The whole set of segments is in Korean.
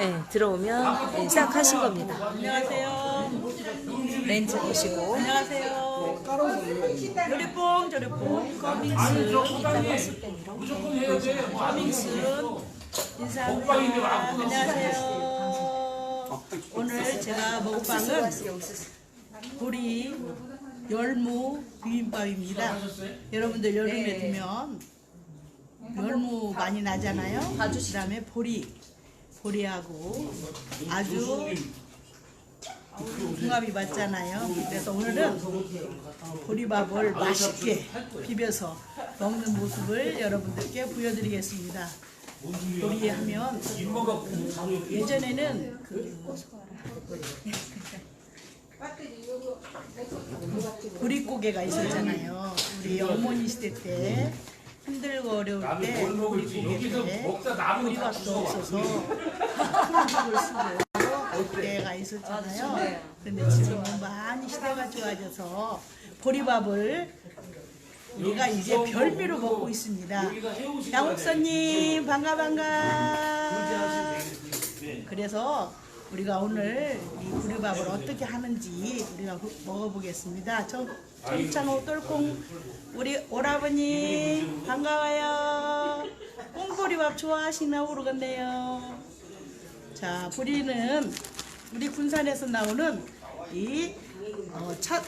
네, 들어오면 네, 시작하신 겁니다. 안녕하세요. 렌즈 보시고 안녕하세요. 요리뽕 조리뽕 커밍스 스팸으로 커밍스 인사합니다. 안녕하세요. 오늘 제가 먹을 빵은 보리 열무 비빔밥입니다. 여러분들 여름에 되면 열무 많이 나잖아요. 그 다음에 보리 보리하고 아주 궁합이 맞잖아요. 그래서 오늘은 보리밥을 맛있게 비벼서 먹는 모습을 여러분들께 보여드리겠습니다. 보리하면 예전에는 그 보리고개가 있었잖아요. 우리 어머니 시대 때 힘들고 어려울 때 보리고개 때 보리밥도 없어서 풀죽을 쓰고 때가 있었잖아요. 근데 지금은 많이 시대가 좋아져서 보리밥을 우리가 이제 별미로 먹고 있습니다. 양옥선님 반가 반가. 그래서 우리가 오늘 이 보리밥을 어떻게 하는지 우리가 후- 먹어보겠습니다. 저 청창호 똘콩 우리 오라버니 반가워요. 꽁보리밥 좋아하시나 모르겠네요. 자, 보리는 우리 군산에서 나오는 이 어, 차,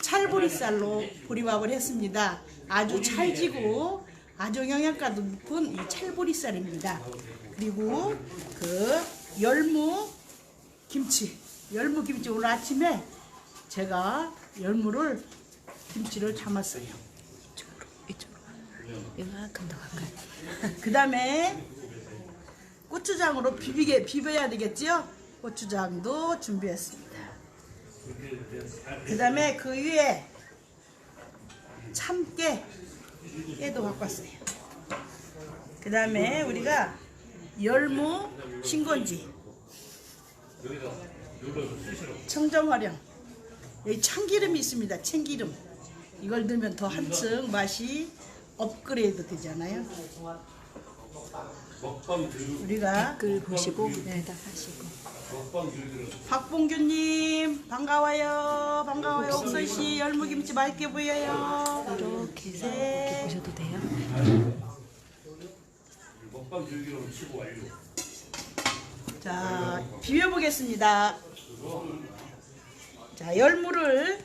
찰보리쌀로 보리밥을 했습니다. 아주 찰지고 아주 영양가도 높은 이 찰보리쌀입니다. 그리고 그 열무 김치, 열무 김치 오늘 아침에 제가 열무를 김치를 담았어요. 이쪽으로 이쪽으로 이만큼 더 가까이. 그 다음에 고추장으로 비비게 비벼야 되겠지요? 고추장도 준비했습니다. 그 다음에 그 위에 참깨 깨도 갖고 왔어요. 그 다음에 우리가 열무 신건지 청정화령 여기 참기름이 있습니다. 참기름 이걸 넣으면 더 한층 맛이 업그레이드 되잖아요. 우리가 댓글 보시고 대답하시고. 박봉규님 반가워요. 반가워요. 옥선 씨 열무김치 맛있게 보여요. 이렇게 해서 네. 이렇게 보셔도 돼요. 먹방 즐기러 치고 완료. 자 비벼보겠습니다. 자 열무를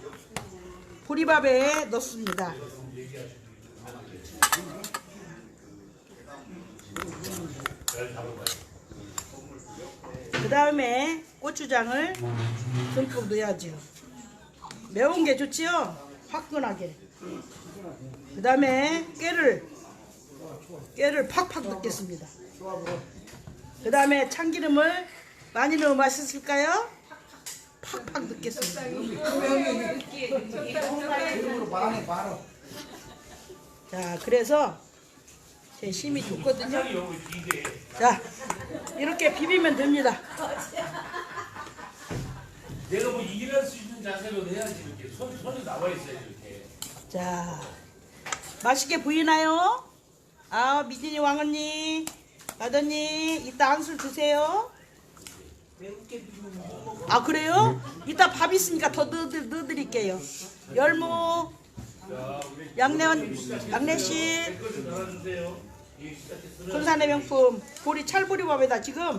보리밥에 넣습니다. 그 다음에 고추장을 듬뿍 넣어야죠. 매운 게 좋지요? 화끈하게. 그 다음에 깨를 깨를 팍팍 넣겠습니다. 그 다음에 참기름을 많이 넣으면 맛있을까요? 팍팍 넣겠습니다. 자, 그래서 제 힘이 좋거든요. 자, 이렇게 비비면 됩니다. 내가 뭐 일할 수 있는 자세로 해야지 이렇게 손 손이 나와 있어야 이렇게. 자, 맛있게 보이나요? 아, 미진이 왕언니, 마더니, 이따 한술 드세요. 아, 그래요? 이따 밥 있으니까 더 넣어, 넣어드릴게요. 열무, 양내원, 양내씨, 군산의 명품, 보리 찰보리밥에다 지금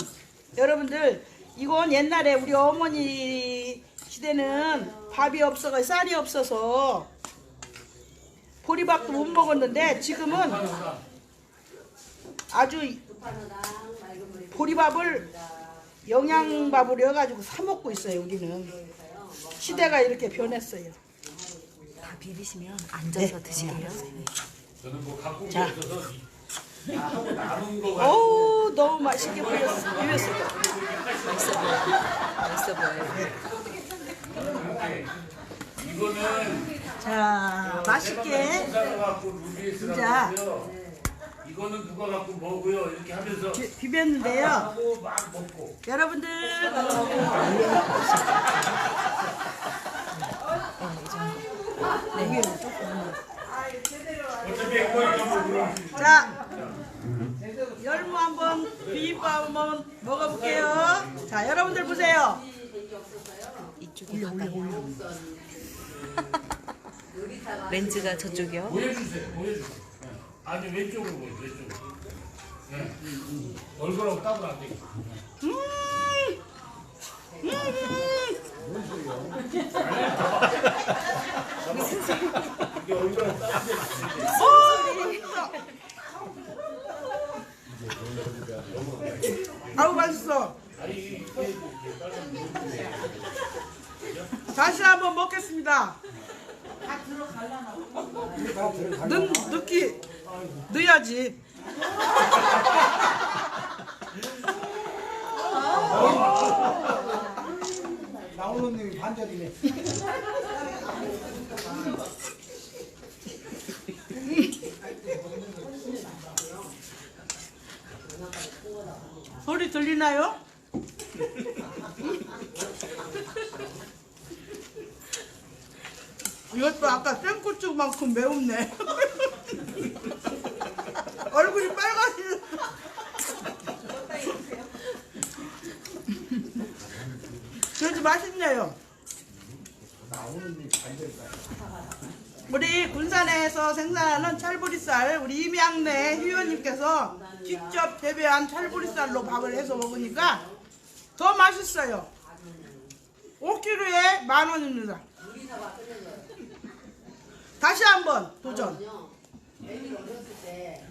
여러분들, 이건 옛날에 우리 어머니 시대는 밥이 없어서 쌀이 없어서 보리밥도 못 먹었는데 지금은 아주 보리밥을 영양밥으로 해가지고 사 먹고 있어요 우리는. 시대가 이렇게 변했어요. 다 비비시면 앉아서 드실게요. 저는 뭐 갖고 자. 없어서 이- 하고 남은 거 어우 너무 맛있게 보였어. 비볐어요 맛있어 보여요. 맛있어 보여요. 이거는 자 맛있게. 사가 이거는 누가 갖고 먹어요 이렇게 하면서 비- 비볐는데요 하고 막 먹고. 여러분들 네. 어차피 앵콜이. 자 열무 한번 비빔밥 한번 먹어볼게요. 자, 여러분들 보세요. 이쪽이 가까이요. 렌즈가 저쪽이요. 보여주세요. 보여주세요. 네. 아니 왼쪽으로 보여. 왼쪽으로. 네. 얼굴하고 따로 안 되게. 음, 아우 맛있어. 다시 한번 먹겠습니다. 넣, 넣기 나오는 놈이 반절이네. 소리 들리나요? 이것도 아까 생고추만큼 매운네. 얼굴이 빨가지네. 그래도 맛있네요. 우리 군산에서 생산하는 찰보리쌀 우리 임양래 회원님께서 직접 재배한 찰보리쌀로 밥을 해서 먹으니까 더 맛있어요. 5kg에 만 원입니다. 다시 한번 도전. 애기 어렸을 때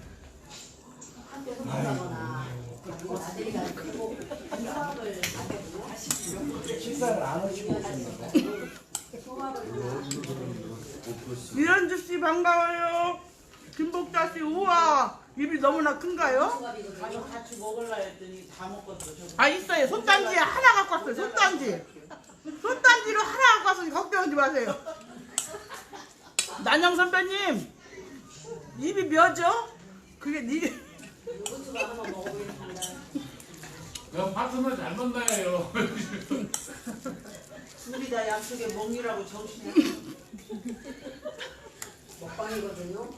학교 선생하거나 아들이 가지고 수학을 식사를 안 하시고 오십니까? 유현주 씨 반가워요. 김복자 씨 우와 입이 너무나 큰가요? 같이 먹을라 했더니 다 먹었어. 저거. 아 있어요. 손단지 하나 갖고 왔어요. 손단지. 손단지로 하나 갖고 왔으니 걱정하지 마세요. 난영 선배님 입이 몇죠? 그게 니 야, 파트너 잘 만나요. 둘이 다 약속에 먹느라고 정신이 먹방이거든요.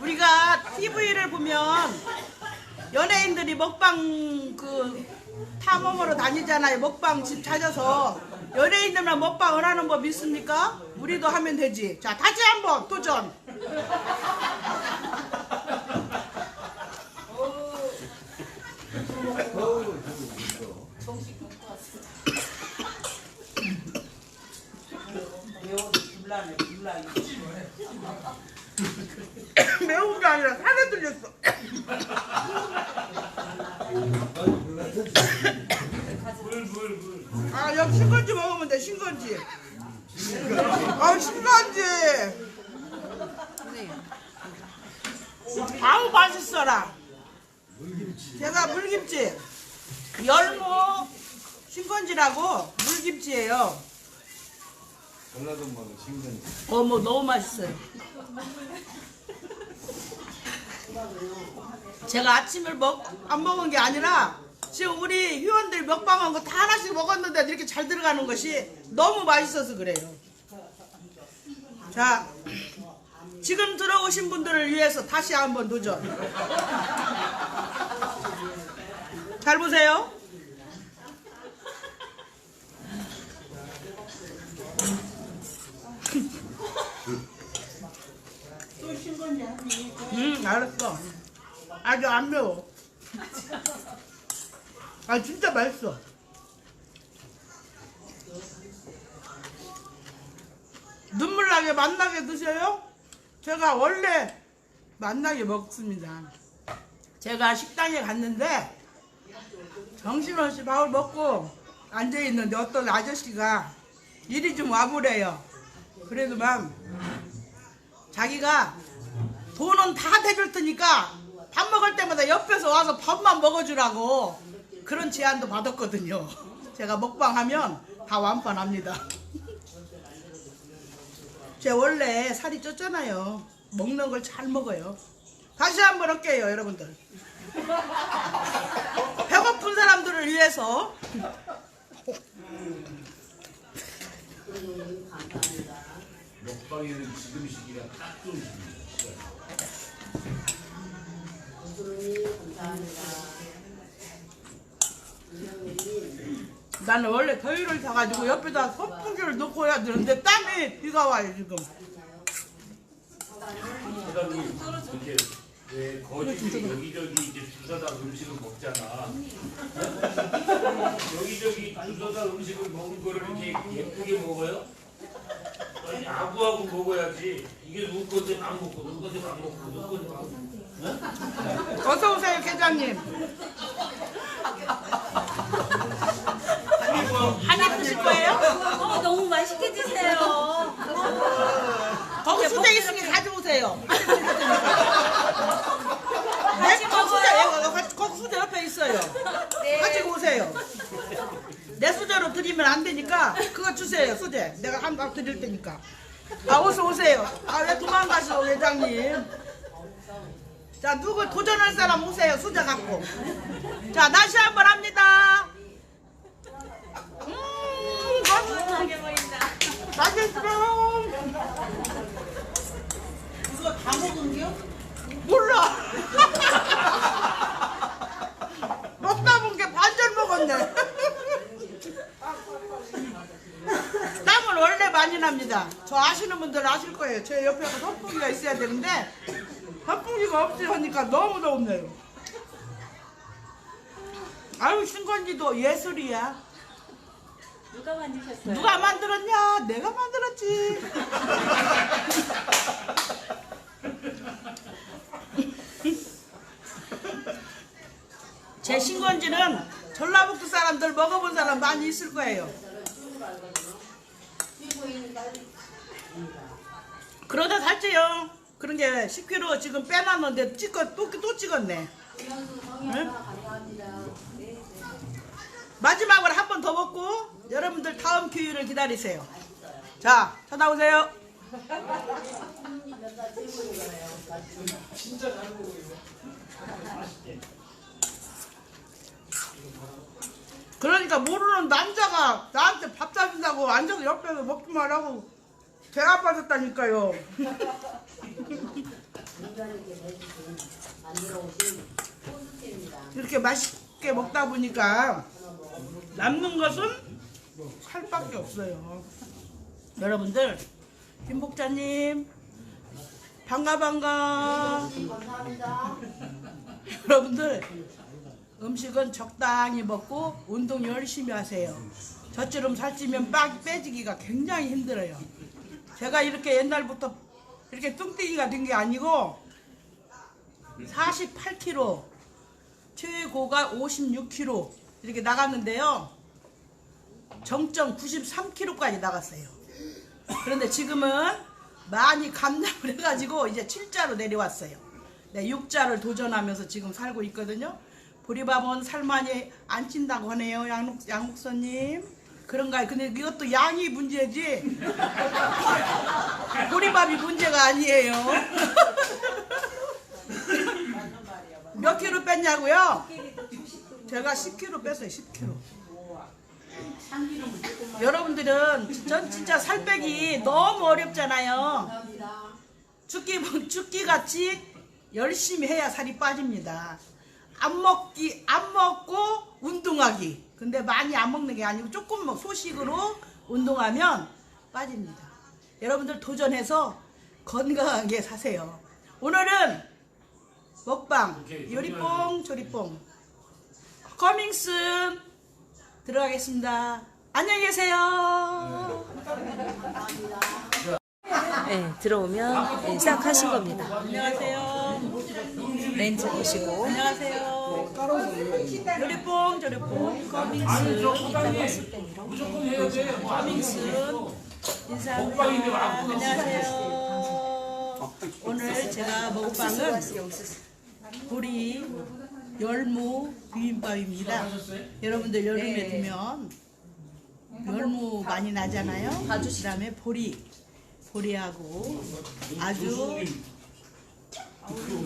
우리가 TV를 보면 연예인들이 먹방 그 탐험으로 다니잖아요. 먹방 집 찾아서 연예인들만 먹방을 하는 법 있습니까? 우리도 하면 되지. 자, 다시 한번 도전. 매운 게 아니라 살에 들렸어. 물, 물, 물. 아, 여기 신건지 먹으면 돼, 신건지. 아, 신건지. 아우, 맛있어라. 제가 물김치. 열무 신건지라고 물김치예요. 전라도 먹은 신건. 어머, 너무 맛있어요. 제가 아침을 먹, 안 먹은 게 아니라 지금 우리 회원들 먹방한 거 다 하나씩 먹었는데 이렇게 잘 들어가는 것이 너무 맛있어서 그래요. 자, 지금 들어오신 분들을 위해서 다시 한번 도전. 잘 보세요. 응, 알았어. 아주 안 매워. 아, 진짜 맛있어. 눈물 나게 맛나게 드셔요? 제가 원래 맛나게 먹습니다. 제가 식당에 갔는데 정신없이 밥을 먹고 앉아있는데 어떤 아저씨가 이리 좀 와보래요. 그래도 막 자기가 돈은 다 대줄 테니까 밥 먹을 때마다 옆에서 와서 밥만 먹어주라고 그런 제안도 받았거든요. 제가 먹방하면 다 완판합니다. 제가 원래 살이 쪘잖아요. 먹는 걸 잘 먹어요. 다시 한번 할게요, 여러분들. 배고픈 사람들을 위해서 먹방에는 지금 시기가 딱 좋은 시기입니다. 구슬이 감사합니다. 나는 원래 더위를 타가지고 옆에다 선풍기를 놓고 해야 되는데 땀이 비가 와요 지금. 사장님 이렇게 왜 거짓이 여기저기 이제 주사다 음식을 먹잖아. 어? 여기저기 주사다 음식을 먹는 거를 이렇게 예쁘게 먹어요? 아니, 아구아구 먹어야지. 이게 누구 건데 안 먹고 누구 건데 안 먹고 누구 건데 안 먹고. 어서 오세요 계장님. 드실 거예요? 어, 너무 맛있게 드세요. 거기 수제 있으니 가져오세요. 네, 거기 수제, 여기, 거기 수제 옆에 있어요. 가지고 오세요. 내 수저로 드리면 안 되니까 그거 주세요 수제. 내가 한갑 드릴 테니까. 아 어서 오세요. 아 왜 도망가시오 회장님. 자 누구 도전할 사람 오세요 수저 갖고. 자 다시 한 번 합니다. 음, 맛있어. 이거 다 먹은겨? 몰라. 먹다 본 게 반절 먹었네. 땀은 원래 많이 납니다. 저 아시는 분들 아실 거예요. 제 옆에 선풍기가 있어야 되는데 선풍기가 없으니까 너무 덥네요. 아유 신건지도 예술이야. 누가 만드셨어요? 누가 만들었냐? 내가 만들었지. 제 신건지는 전라북도 사람들 먹어본 사람 많이 있을 거예요. 그러다 살찌요. 그런 게 10kg 지금 빼놨는데 찍어 또, 또 찍었네. 마지막으로 한 번 더 먹고 여러분들 다음 기회를 기다리세요. 자, 쳐다보세요. 그러니까 모르는 남자가 나한테 밥 사준다고 앉아서 옆에서 먹기만 하고 배 아파졌다니까요. 인간에게 내주신 만들어 오신 포스트입니다. 이렇게 맛있게 먹다 보니까 남는 것은 살밖에 없어요. 여러분들 김복자님 반가 반가. 감사합니다. 여러분들 음식은 적당히 먹고 운동 열심히 하세요. 저처럼 살찌면 빡 빼지기가 굉장히 힘들어요. 제가 이렇게 옛날부터 이렇게 뚱땡이가 된 게 아니고 48kg 최고가 56kg 이렇게 나갔는데요. 정점 93kg까지 나갔어요. 그런데 지금은 많이 감량을 해가지고 이제 7자로 내려왔어요. 네, 6자를 도전하면서 지금 살고 있거든요. 보리밥은 살 많이 안 찐다고 하네요, 양국, 양국선님. 그런가요? 근데 이것도 양이 문제지. 보리밥이 문제가 아니에요. 몇 킬로 뺐냐고요? 제가 10킬로 뺐어요, 10킬로. 여러분들은 전 진짜 살 빼기 너무 어렵잖아요. 죽기 죽기 같이 열심히 해야 살이 빠집니다. 안 먹기 안 먹고 운동하기. 근데 많이 안 먹는 게 아니고 조금 뭐 소식으로 운동하면 빠집니다. 여러분들 도전해서 건강하게 사세요. 오늘은 먹방 요리뽕 조리뽕 커밍슨 들어가겠습니다. 안녕히 계세요. 네, 들어오면 네, 시작하신 겁니다. 안녕하세요. 렌즈 보시고. 안녕하세요. 요리뽕 아니 커밍슨 무조건 해야 돼. 뭐 커밍슨 인사합니다. 안녕하세요. 오늘 제가 먹을 빵은 보리 열무 비빔밥입니다. 여러분들 여름에 되면 열무 많이 나잖아요. 그 다음에 보리 보리하고 아주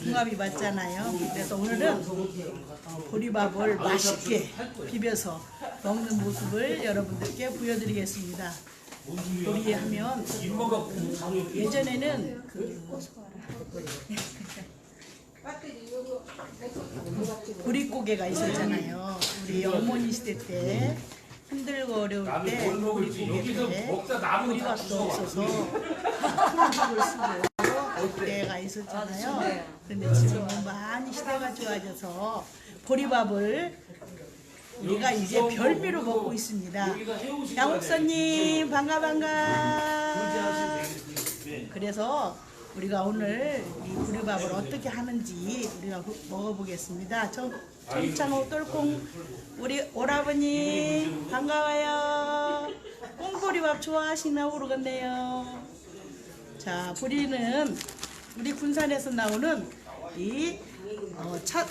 궁합이 맞잖아요. 그래서 오늘은 보리밥을 맛있게 비벼서 먹는 모습을 여러분들께 보여드리겠습니다. 입먹어 바로 예전에는 그 보릿고개가 있었잖아요. 우리 어머니 시대 때 힘들고 어려울 때 보릿고개 때 보리밥도 없어서 풀죽을 쓰고 때가 있었잖아요. 근데 지금은 많이 시대가 좋아져서 보리밥을 우리가 이제 별미로 먹고 있습니다. 양옥선님 반가 반가. 그래서 우리가 오늘 이 보리밥을 어떻게 하는지 우리가 후- 먹어보겠습니다. 저 청창호 똘콩 우리 오라버님 반가워요. 꽁보리밥 좋아하시나 모르겠네요. 자, 보리는 우리 군산에서 나오는 이 어, 차,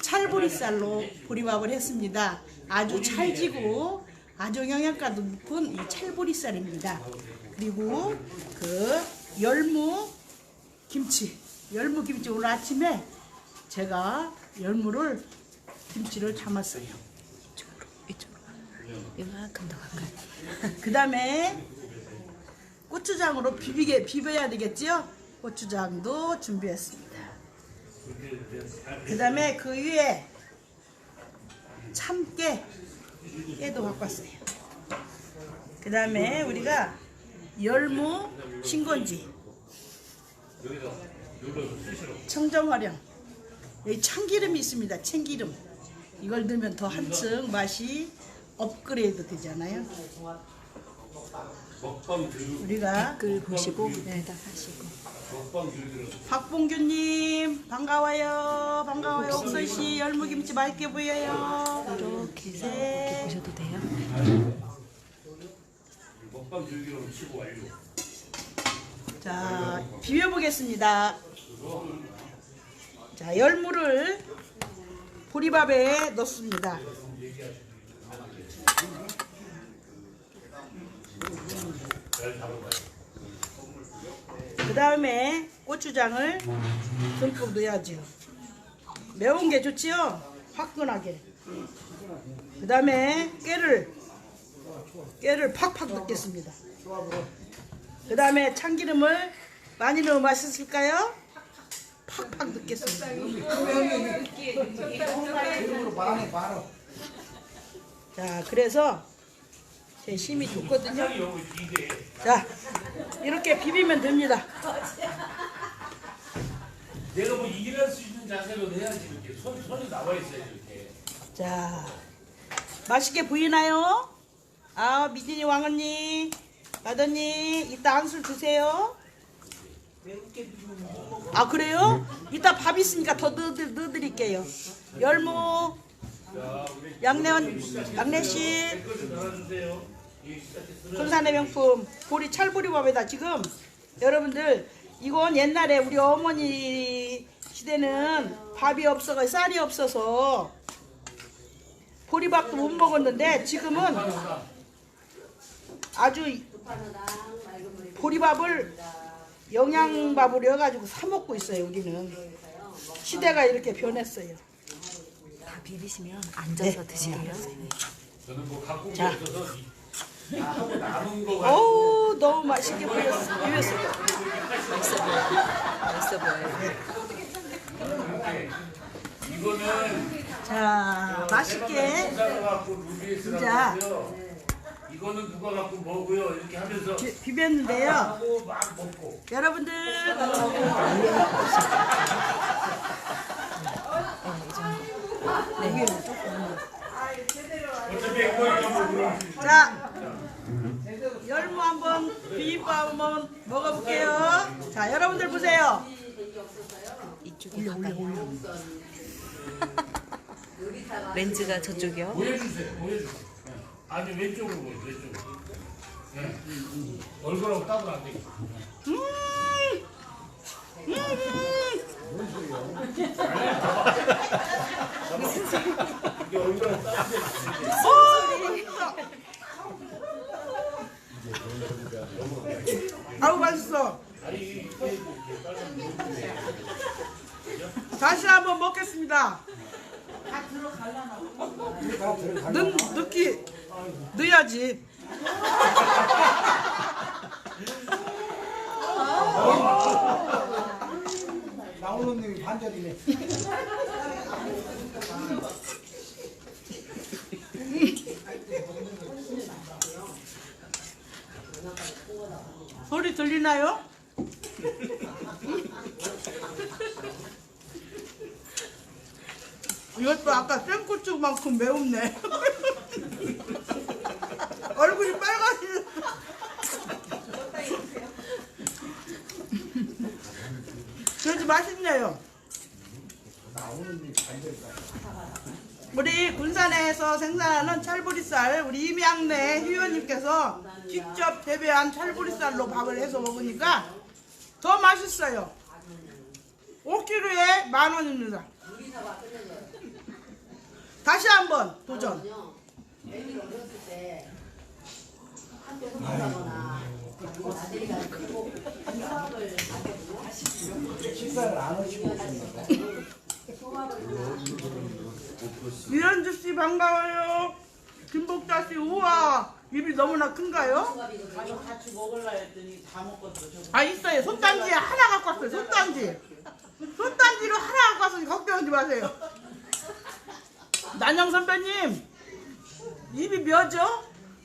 찰보리쌀로 보리밥을 했습니다. 아주 찰지고 아주 영양가도 높은 이 찰보리쌀입니다. 그리고 그 열무 김치, 열무 김치 오늘 아침에 제가 열무를 김치를 담았어요. 이쪽으로 이쪽으로 이만큼 더 가까이. 그 다음에 고추장으로 비비게 비벼야 되겠지요? 고추장도 준비했습니다. 그 다음에 그 위에 참깨 깨도 갖고 왔어요. 그 다음에 우리가 열무 신건지 청정화령 여기 참기름이 있습니다. 참기름 이걸 넣으면 더 한층 맛이 업그레이드 되잖아요. 우리가 댓글 보시고 대답하시고. 박봉규님 반가워요 반가워요 옥선 씨 열무김치 맛있게 보여요 이렇게 네. 이렇게 보셔도 돼요. 먹방 들들어 치고 완료. 자 비벼 보겠습니다. 자 열무를 보리밥에 넣습니다. 그 다음에 고추장을 듬뿍 넣어야죠 매운 게 좋지요? 화끈하게. 그 다음에 깨를 깨를 팍팍 넣겠습니다 그 다음에 참기름을 많이 넣으면 맛있을까요? 팍팍 넣겠습니다. 자 그래서 제 힘이 좋거든요 자 이렇게 비비면 됩니다 내가 뭐 일할 수 있는 자세로 해야지 이렇게 손 손이 나와 있어야지 이렇게. 자 맛있게 보이나요? 아 미진이 왕언니 마더니 이따 한술 드세요 아 그래요? 이따 밥 있으니까 더 넣어, 넣어드릴게요 열무 양내원 양내씨 군산의 명품 보리 찰보리밥에다 지금 여러분들 이건 옛날에 우리 어머니 시대는 밥이 없어서 쌀이 없어서 보리밥도 못 먹었는데 지금은 아주 보리밥을 영양밥으로 해가지고 사 먹고 있어요 우리는 시대가 이렇게 변했어요 다 비비시면 앉아서 드시래요. 저는 뭐 갖고 자. 없어서 이- 하고 남은 거 가지고 어우 너무 맛있게 보였어 비볐어요 맛있어 보여요. 맛있어 보여요. 이거는 자 맛있게 진짜. 이거는 누가 갖고 먹어요? 이렇게 하면서 비- 비볐는데요. 하고 막 먹고. 여러분들. 어차피 이거 자 열무 한번 비빔밥 한번 먹어볼게요. 자 여러분들 보세요. 이쪽에 가까이. 렌즈가 저쪽이요. 보여주세요 보여주세요 아니 왼쪽으로 보여 왼쪽으로. 네. 얼굴하고 따로 안 이게 얼굴하고 따로 안 되게 아우 맛있어. 다시 한번 먹겠습니다. 넣, 넣기 넣어야지. 나오는 님이 반절이네. 소리 들리나요? 이것도 아까 생고추만큼 매운네. 그래도 맛있네요. 우리 군산에서 생산하는 찰보리쌀 우리 임양래 회원님께서 직접 재배한 찰보리쌀로 밥을 해서 먹으니까 더 맛있어요. 5kg에 만 원입니다. 다시 한번 도전. 애기 어렸을 때 학교에서 본다거나 이현주 씨 반가워요. 김복자 씨 우와 입이 너무나 큰가요? 같이 먹을라 했더니 다 먹었어. 아 있어요. 손단지 하나 갖고 왔어요. 손단지. 손단지로 하나 갖고 왔으니 걱정하지 마세요. 난영 선배님 입이 몇죠?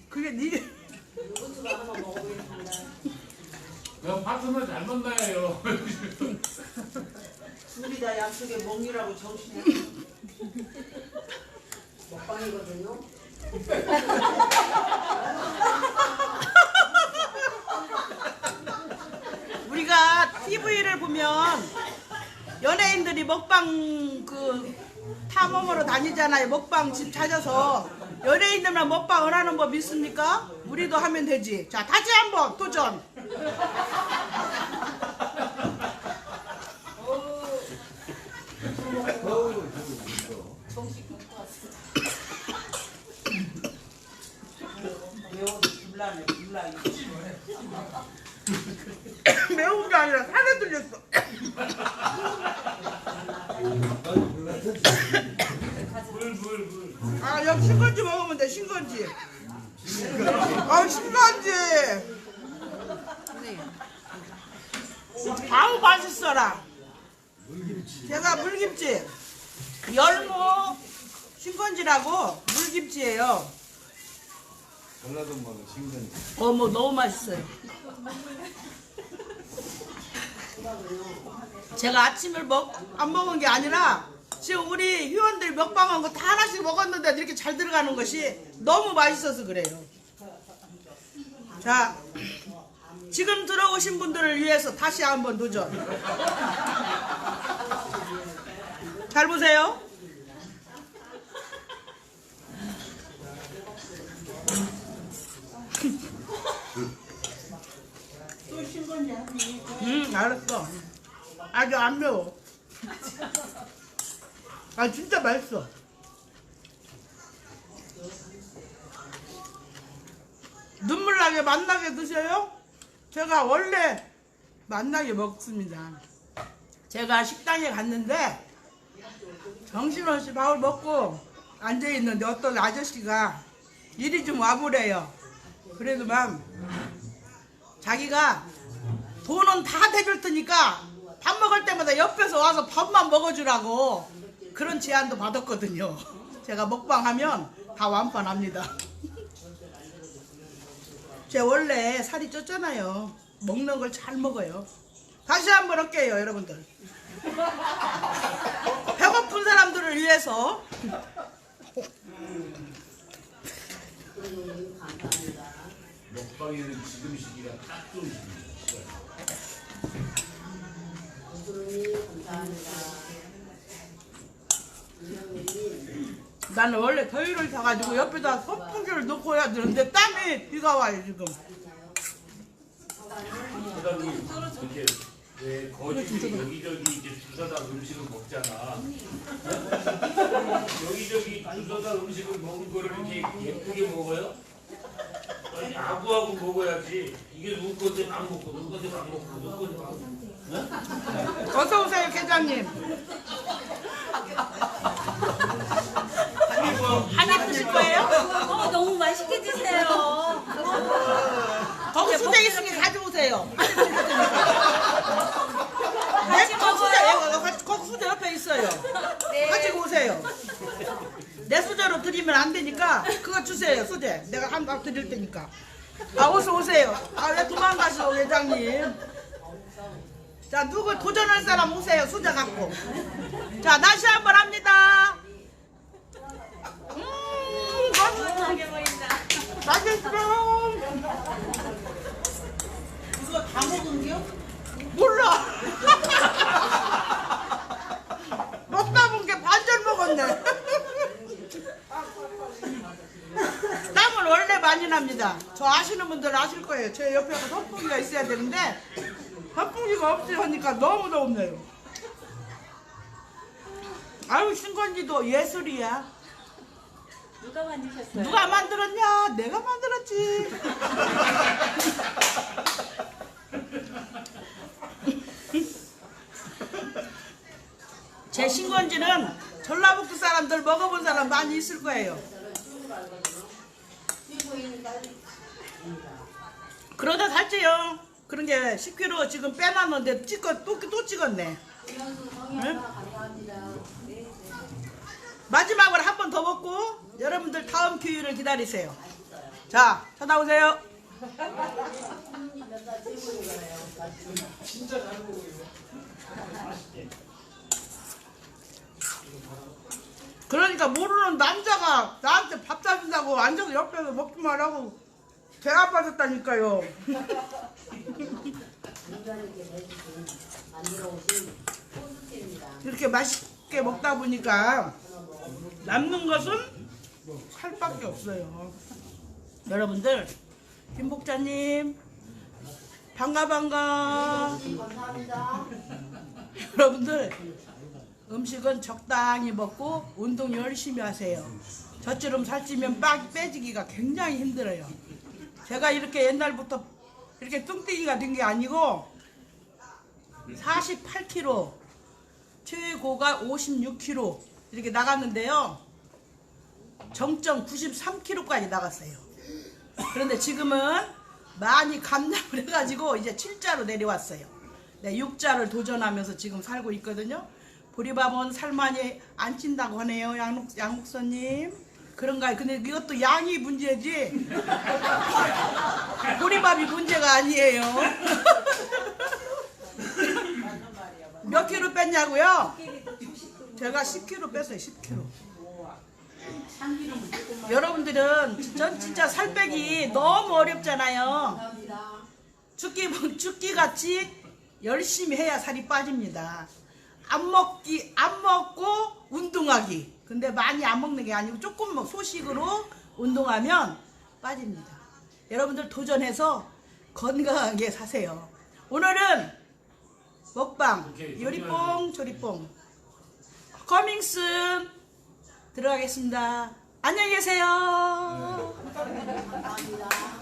그게 니 그럼 파트너 잘 만나요. 둘이 다 약속에 먹이라고 정신이 먹방이거든요. 우리가 TV를 보면 연예인들이 먹방 그 탐험으로 다니잖아요. 먹방 집 찾아서 연예인들만 먹방을 하는 법 있습니까? 우리도 하면 되지. 자 다시 한번 도전. 매운 게 아니라 살에 들렸어. 여기 신건지 먹으면 돼 신건지. 아 신건지. 아우 맛있어라. 제가 물김치 열무 신건지라고 물김치예요. 전라도 먹은 신건. 어머 너무 맛있어요. 제가 아침을 먹 안 먹은 게 아니라 지금 우리 회원들 먹방한 거 다 하나씩 먹었는데 이렇게 잘 들어가는 것이 너무 맛있어서 그래요. 자, 지금 들어오신 분들을 위해서 다시 한번 도전. 잘 보세요. 응, 알았어. 아주 안 매워. 아, 진짜 맛있어. 눈물 나게 맛나게 드셔요? 제가 원래 맛나게 먹습니다. 제가 식당에 갔는데 정신없이 밥을 먹고 앉아있는데 어떤 아저씨가 이리 좀 와보래요. 그래도 막 자기가 돈은 다 대줄 테니까 밥 먹을 때마다 옆에서 와서 밥만 먹어주라고 그런 제안도 받았거든요. 제가 먹방하면 다 완판합니다. 제가 원래 살이 쪘잖아요. 먹는 걸 잘 먹어요. 다시 한 번 할게요, 여러분들. 배고픈 사람들을 위해서 먹방에는 지금 시기가 딱 좋은 시기입니다. 감사합니다. 나는 원래 더위를 타가지고 옆에다 선풍기를 넣고 해야 되는데 땀이 비가 와요 지금. 사장님 이렇게 왜 거주지 여기저기 이제 주사다 음식을 먹잖아. 어? 여기저기 주사다 음식을 먹은 거를 이렇게 예쁘게 먹어요? 아니, 아구아구 먹어야지. 이게 누구 건데 안 먹고 누구 건데 안 먹고 누구 건데 안 먹고. 어서 오세요 계장님. 어, 너무 맛있게 드세요. 어, 거기 수제 있으면 가져오세요. 같이 네? 거기 수제 어, 어, 옆에 있어요. 네. 가지고 오세요. 내 수제로 드리면 안 되니까 그거 주세요 수제. 내가 한 밥 드릴 테니까. 아 어서 오세요. 아 왜 도망가시오 회장님. 자 누구 도전할 사람 오세요 수제 갖고. 자 다시 한 번 합니다. 음 맛있어. 이거 다 먹은겨? 몰라. 먹다 본 게 반절 먹었네. 땀은 원래 많이 납니다. 저 아시는 분들 아실 거예요. 제 옆에 선풍기가 있어야 되는데 선풍기가 없으니까 너무 덥네요. 아유 신건지도 예술이야. 누가 만드셨어요? 누가 만들었냐? 내가 만들었지. 제 신건지는 전라북도 사람들 먹어본 사람 많이 있을 거예요. 그러다 살찌요. 그런 게 10kg 지금 빼놨는데 찍어 또, 또 찍었네. 마지막으로 한 번 더 먹고 여러분들 다음 기회를 기다리세요. 자, 쳐다보세요. 그러니까 모르는 남자가 나한테 밥 사준다고 앉아서 옆에서 먹기만 하고 배 아파졌다니까요. 이렇게 맛있게 먹다 보니까 남는 것은 살밖에 없어요. 여러분들 김복자님 반가 반가. 감사합니다. 여러분들 음식은 적당히 먹고 운동 열심히 하세요. 저처럼 살찌면 빡 빼지기가 굉장히 힘들어요. 제가 이렇게 옛날부터 이렇게 뚱땡이가 된 게 아니고 48kg 최고가 56kg 이렇게 나갔는데요. 정점 93kg까지 나갔어요. 그런데 지금은 많이 감량을 해가지고 이제 7자로 내려왔어요. 네, 6자를 도전하면서 지금 살고 있거든요. 보리밥은 살 많이 안 찐다고 하네요, 양목, 양목선님. 그런가요? 근데 이것도 양이 문제지. 보리밥이 문제가 아니에요. 몇 킬로 뺐냐고요? 제가 10킬로 뺐어요, 10킬로. 여러분들은 전 진짜 살 빼기 너무 어렵잖아요. 죽기 죽기 같이 열심히 해야 살이 빠집니다. 안 먹기 안 먹고 운동하기. 근데 많이 안 먹는 게 아니고 조금 뭐 소식으로 운동하면 빠집니다. 여러분들 도전해서 건강하게 사세요. 오늘은 먹방 요리뽕 조리뽕 커밍슨 들어가겠습니다. 안녕히 계세요. 감사합니다.